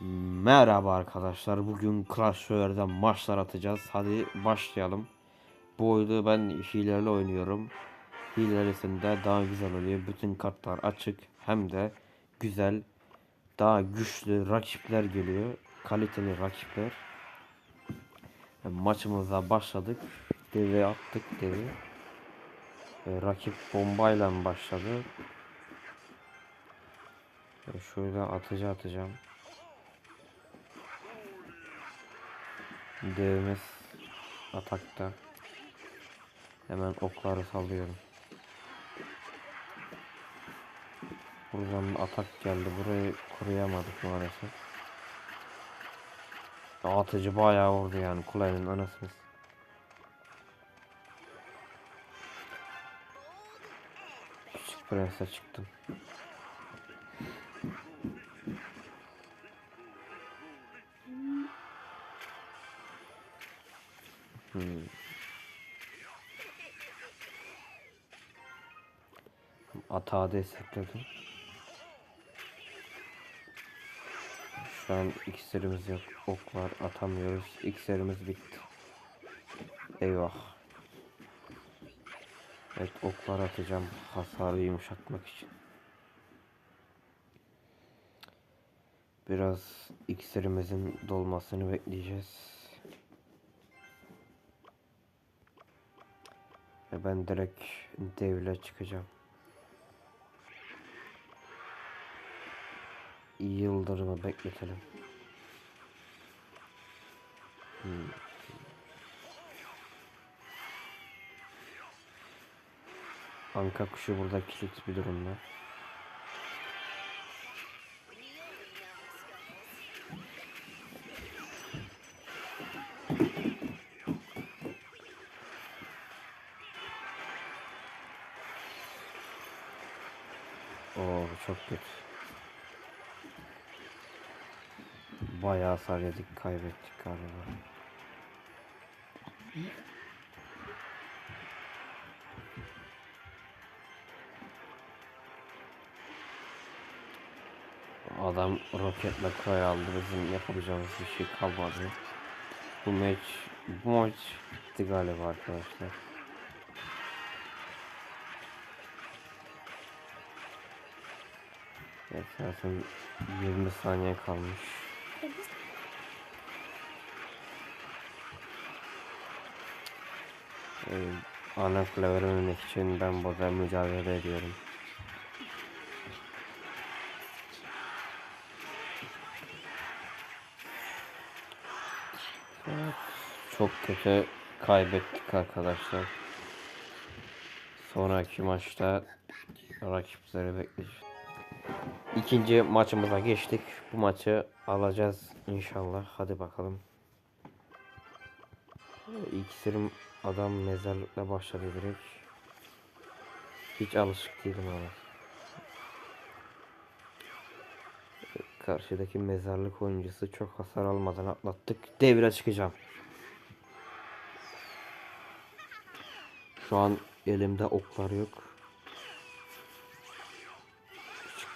Merhaba arkadaşlar. Bugün Clash maçlar atacağız. Hadi başlayalım. Bu oyunu ben hilelerle oynuyorum. Hilelisinde daha güzel oluyor. Bütün kartlar açık. Hem de güzel, daha güçlü rakipler geliyor. Kaliteli rakipler. E, Maçımıza başladık. Devi attık devi. E, rakip bombayla başladı. E, şöyle atıcı atacağım. Devimiz atakta. Hemen okları sallıyorum. Buradan atak geldi. Burayı koruyamadık maalesef. Atıcı bayağı vurdu yani kulenin anasını. Küçük prense çıktım. Atağı destekledim. Şu an iksirimiz yok. Ok var atamıyoruz. İksirimiz bitti. Eyvah. Evet oklar atacağım hasarı yumuşatmak için. Biraz iksirimizin dolmasını bekleyeceğiz. Ve ben direkt devle çıkacağım. Yıldırımı bekletelim. Hmm. Anka kuşu burada kilit bir durumda. Bayağı hasar yedik, kaybettik galiba. Adam roketle kay aldı. Bizim yapabileceğimiz bir şey kalmadı. Bu maç, bu maç bitti galiba arkadaşlar. Evet zaten 20 saniye kalmış. Ee, ana kule vermemek için ben burada mücadele ediyorum. Evet, çok kötü kaybettik arkadaşlar. Sonraki maçta rakipleri bekleyeceğiz. İkinci maçımıza geçtik. Bu maçı alacağız inşallah. Hadi bakalım. İksirim adam mezarlıkla başladı direkt. Hiç alışık değilim ama. Karşıdaki mezarlık oyuncusu çok hasar almadan atlattık. Devre çıkacağım. Şu an elimde oklar yok.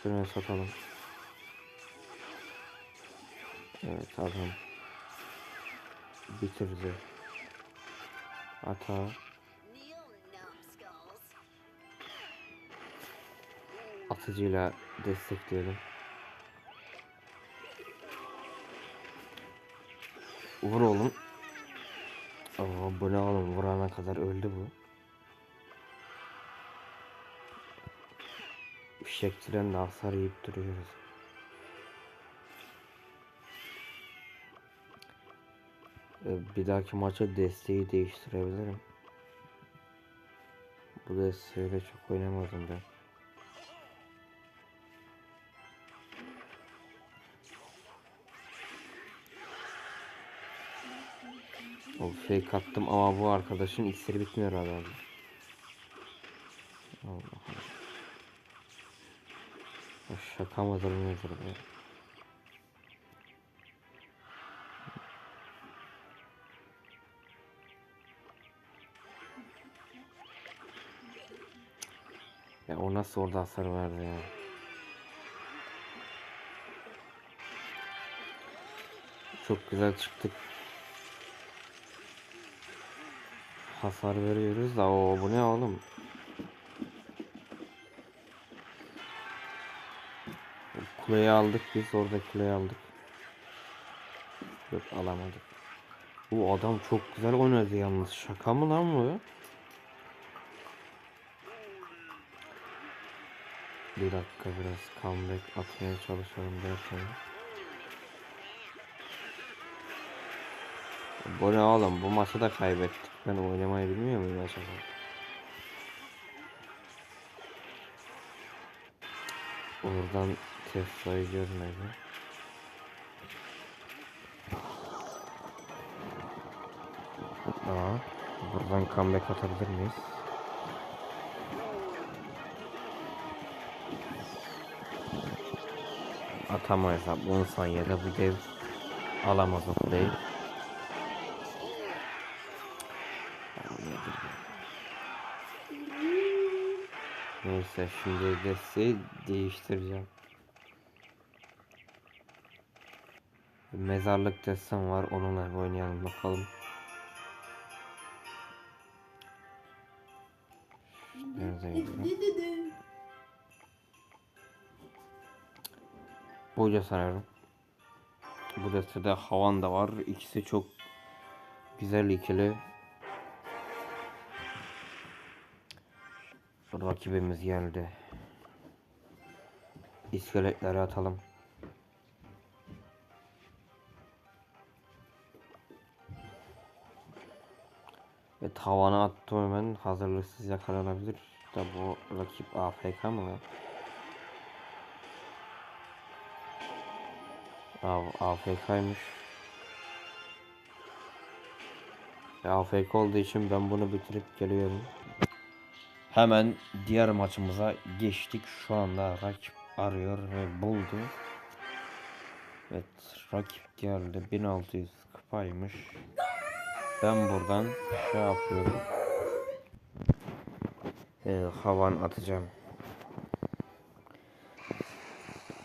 Küçük satalım. Evet adam bitirdi. Hata atıcıyla destekleyelim. Vur oğlum. Aa, bu ne oğlum vurana kadar öldü bu. Fişek trenle hasar yiyip duruyoruz. Bir dahaki maça desteği değiştirebilirim. Bu desteğiyle çok oynamadım ben. O fake attım ama bu arkadaşın iksiri bitmiyor herhalde. Allah Allah. Şaka mıdır nedir be? Ya o nasıl orada hasar verdi ya? çok güzel çıktık. Hasar veriyoruz da o bu ne oğlum? Kuleyi aldık biz orada kuleyi aldık. Yok alamadık. Bu adam çok güzel oynadı yalnız. Şaka mı lan bu? Bir dakika biraz comeback atmaya çalışalım derken. Bu ne oğlum? Bu maçı da kaybettik. Ben oynamayı bilmiyor muyum acaba? Oradan Tesla'yı görmedi. Aa, buradan comeback atabilir miyiz? Atamayız abi. 10 saniyede bu dev alamaz o kuleyi. Neyse şimdi desteği değiştireceğim. Mezarlık destem var onunla oynayalım bakalım. Neredeydi? Boyca sanıyorum. Bu destede Havan da var. İkisi çok güzel ikili. Rakibimiz geldi. İskeletleri atalım. Ve tavana attım hemen hazırlıksız yakalanabilir. Da bu rakip AFK mı AFK'ymış. AFK olduğu için ben bunu bitirip geliyorum. Hemen diğer maçımıza geçtik. Şu anda rakip arıyor ve buldu. Evet rakip geldi. 1600 kupaymış. Ben buradan şey yapıyorum. Ee, havan atacağım.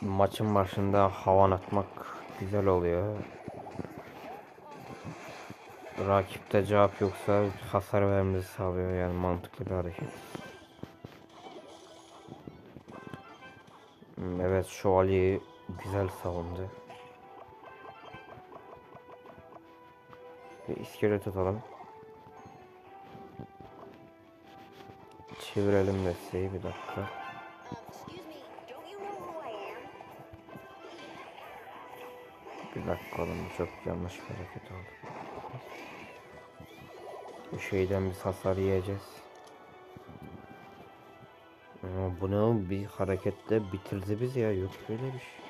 Maçın başında havan atmak güzel oluyor. Rakipte cevap yoksa hasar vermemizi sağlıyor yani mantıklı bir hareket. Hmm, Evet şövalyeyi güzel savundu. Ve iskelet atalım. Çevirelim desteği bir dakika. Bu çok yanlış hareket oldu. Bu şeyden biz hasar yiyeceğiz. Ama bu ne oğlum? bir hareketle bitirdi bizi ya yok böyle bir şey.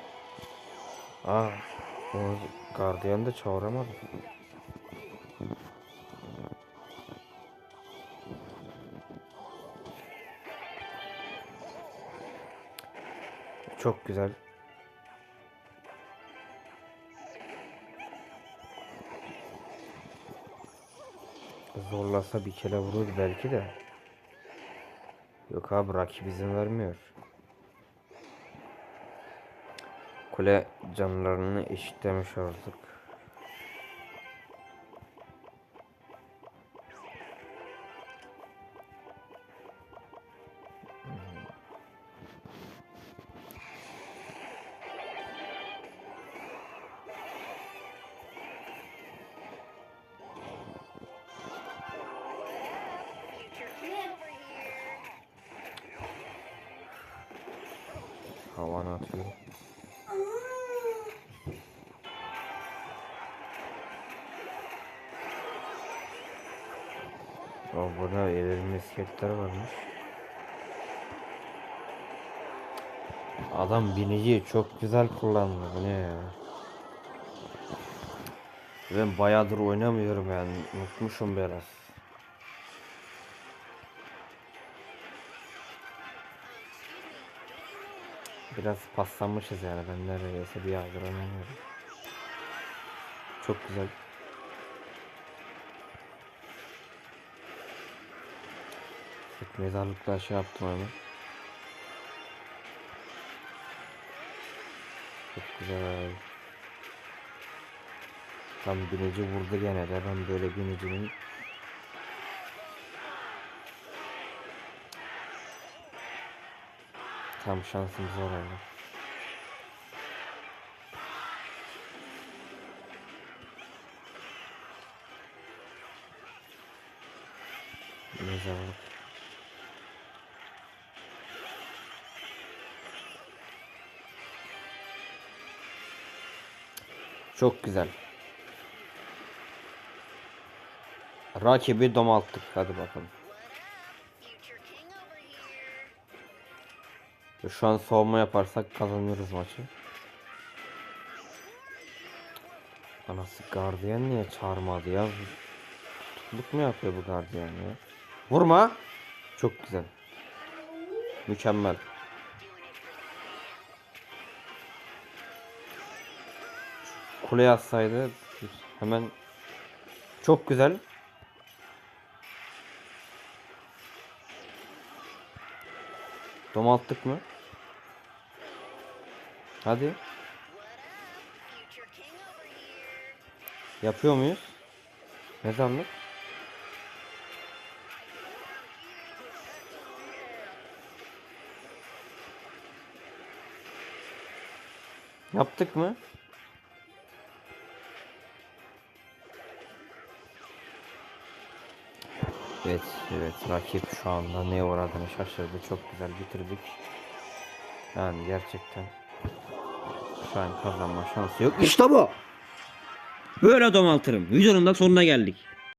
Aa, o gardiyan da çağıramadı. Çok güzel. Zorlasa bir kere vurur belki de. Yok abi rakip izin vermiyor. Kule canlarını eşitlemiş artık. Havana atıyor. O burada evrilme iskeletler varmış. Adam biniciyi çok güzel kullandı. Bu ne ya? Ben bayağıdır oynamıyorum yani. Unutmuşum biraz. Biraz paslanmışız yani. Ben neredeyse bir aydır oynamıyorum. Çok güzel. Evet, mezarlıkta şey yaptım hemen. Çok güzel. Tam binici vurdu gene de ben böyle binicinin Tam şansımız var orada. Mezarlık. Çok güzel. Rakibi domalttık. Hadi bakalım. Şu an savunma yaparsak kazanırız maçı. Anası gardiyan niye çağırmadı ya? Tutukluk mu yapıyor bu gardiyan ya? Vurma. Çok güzel. Mükemmel. Kuleye atsaydı hemen çok güzel. Domalttık mı? Hadi. Yapıyor muyuz? Mezarlık. Yaptık mı? Evet, evet. Rakip şu anda neye uğradığını şaşırdı. Çok güzel bitirdik. Yani gerçekten şu an kazanma şansı yok. İşte bu. Böyle domaltırım. Videonun da sonuna geldik.